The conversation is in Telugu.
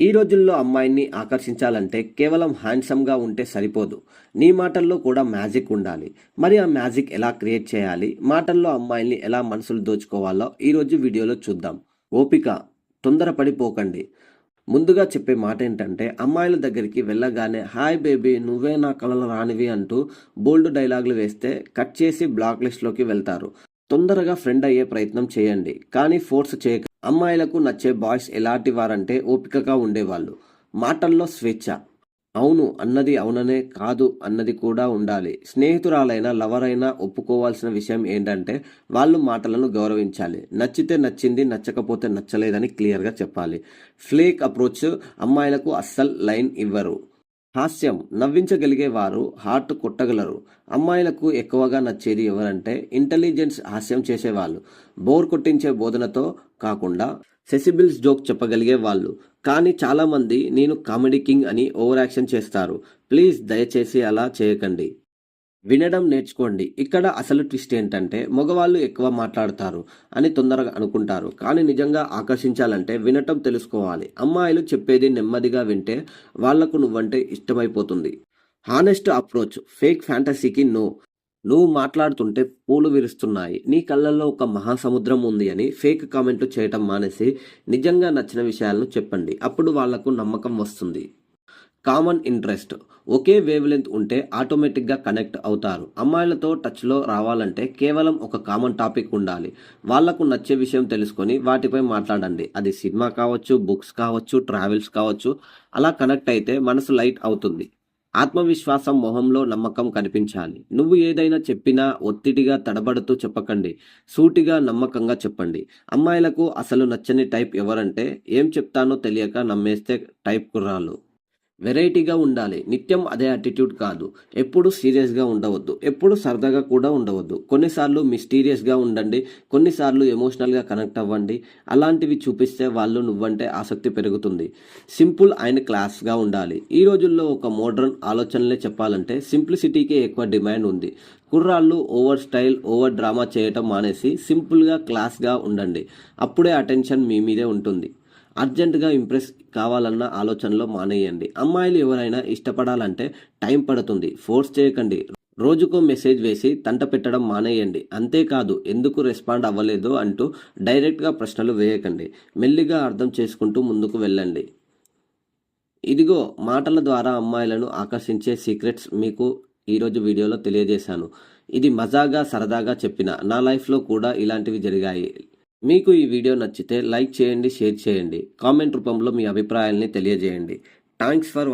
ఈ రోజుల్లో అమ్మాయిని ఆకర్షించాలంటే కేవలం హ్యాండ్సమ్గా ఉంటే సరిపోదు. నీ మాటల్లో కూడా మ్యాజిక్ ఉండాలి. మరి ఆ మ్యాజిక్ ఎలా క్రియేట్ చేయాలి? మాటల్లో అమ్మాయిల్ని ఎలా మనసులు దోచుకోవాలో ఈరోజు వీడియోలో చూద్దాం. ఓపిక తొందరపడిపోకండి. ముందుగా చెప్పే మాట ఏంటంటే అమ్మాయిల దగ్గరికి వెళ్ళగానే హాయ్ బేబీ నువ్వే నా కళలు రానివి అంటూ బోల్డ్ డైలాగులు వేస్తే కట్ చేసి బ్లాక్ లిస్ట్లోకి వెళ్తారు. తొందరగా ఫ్రెండ్ అయ్యే ప్రయత్నం చేయండి కానీ ఫోర్స్ చేయక. అమ్మాయిలకు నచ్చే బాయ్స్ ఎలాంటి వారంటే ఓపికగా ఉండేవాళ్ళు. మాటల్లో స్వేచ్ఛ. అవును అన్నది అవుననే కాదు అన్నది కూడా ఉండాలి. స్నేహితురాలైనా లవర్ అయినా ఒప్పుకోవాల్సిన విషయం ఏంటంటే వాళ్ళు మాటలను గౌరవించాలి. నచ్చితే నచ్చింది నచ్చకపోతే నచ్చలేదని క్లియర్గా చెప్పాలి. ఫ్లేక్ అప్రోచ్ అమ్మాయిలకు అస్సలు లైన్ ఇవ్వరు. హాస్యం నవ్వించగలిగే వారు హార్ట్ కొట్టగలరు. అమ్మాయిలకు ఎక్కువగా నచ్చేది ఎవరంటే ఇంటెలిజెన్స్ హాస్యం చేసేవాళ్ళు. బోర్ కొట్టించే బోధనతో కాకుండా సెసిబిల్స్ జోక్ చెప్పగలిగే వాళ్ళు కానీ చాలామంది నేను కామెడీ కింగ్ అని ఓవర్ యాక్షన్ చేస్తారు. ప్లీజ్ దయచేసి అలా చేయకండి. వినడం నేర్చుకోండి. ఇక్కడ అసలు ట్విస్ట్ ఏంటంటే మగవాళ్ళు ఎక్కువ మాట్లాడతారు అని తొందరగా అనుకుంటారు. కానీ నిజంగా ఆకర్షించాలంటే వినటం తెలుసుకోవాలి. అమ్మాయిలు చెప్పేది నెమ్మదిగా వింటే వాళ్ళకు నువ్వంటే ఇష్టమైపోతుంది. Honest approach. ఫేక్ ఫ్యాంటసీకి నో. నువ్వు మాట్లాడుతుంటే పూలు విరుస్తున్నాయి. నీ కళ్ళల్లో ఒక మహాసముద్రం ఉంది అని ఫేక్ కామెంట్లు చేయటం మానేసి నిజంగా నచ్చిన విషయాలను చెప్పండి. అప్పుడు వాళ్ళకు నమ్మకం వస్తుంది. Common interest. ఒకే వేవ్ లెంత్ ఉంటే ఆటోమేటిక్గా కనెక్ట్ అవుతారు. అమ్మాయిలతో టచ్లో రావాలంటే కేవలం ఒక కామన్ టాపిక్ ఉండాలి. వాళ్ళకు నచ్చే విషయం తెలుసుకొని వాటిపై మాట్లాడండి. అది సినిమా కావచ్చు బుక్స్ కావచ్చు ట్రావెల్స్ కావచ్చు అలా కనెక్ట్ అయితే మనసు లైట్ అవుతుంది. ఆత్మవిశ్వాసం మొహంలో నమ్మకం కనిపించాలి. నువ్వు ఏదైనా చెప్పినా ఒత్తిడిగా తడబడుతూ చెప్పకండి. సూటిగా నమ్మకంగా చెప్పండి. అమ్మాయిలకు అసలు నచ్చని టైప్ ఎవరంటే ఏం చెప్తానో తెలియక నమ్మేస్తే టైప్ కుర్రాలు వెరైటీగా ఉండాలి. నిత్యం అదే యాటిట్యూడ్ కాదు. ఎప్పుడు సీరియస్గా ఉండవద్దు. ఎప్పుడు సరదాగా కూడా ఉండవద్దు. కొన్నిసార్లు మిస్టీరియస్గా ఉండండి. కొన్నిసార్లు ఎమోషనల్గా కనెక్ట్ అవ్వండి. అలాంటివి చూపిస్తే వాళ్ళు నువ్వంటే ఆసక్తి పెరుగుతుంది. సింపుల్ అండ్ క్లాస్గా ఉండాలి. ఈ రోజుల్లో ఒక మోడర్న్ ఆలోచనలే చెప్పాలంటే సింప్లిసిటీకి ఎక్కువ డిమాండ్ ఉంది. కుర్రాళ్ళు ఓవర్ స్టైల్ ఓవర్ డ్రామా చేయటం మానేసి సింపుల్గా క్లాస్గా ఉండండి. అప్పుడే అటెన్షన్ మీ మీదే ఉంటుంది. అర్జెంటుగా ఇంప్రెస్ కావాలన్న ఆలోచనలో మానేయండి. అమ్మాయిలు ఎవరైనా ఇష్టపడాలంటే టైం పడుతుంది. ఫోర్స్ చేయకండి. రోజుకో మెసేజ్ వేసి తంట పెట్టడం మానేయండి. అంతేకాదు ఎందుకు రెస్పాండ్ అవ్వలేదు అంటూ డైరెక్ట్గా ప్రశ్నలు వేయకండి. మెల్లిగా అర్థం చేసుకుంటూ ముందుకు వెళ్ళండి. ఇదిగో మాటల ద్వారా అమ్మాయిలను ఆకర్షించే సీక్రెట్స్ మీకు ఈరోజు వీడియోలో తెలియజేశాను. ఇది మజాగా సరదాగా చెప్పిన నా లైఫ్లో కూడా ఇలాంటివి జరిగాయి. మీకు ఈ వీడియో నచ్చితే లైక్ చేయండి షేర్ చేయండి. కామెంట్ రూపంలో మీ అభిప్రాయాల్ని తెలియజేయండి. Thanks for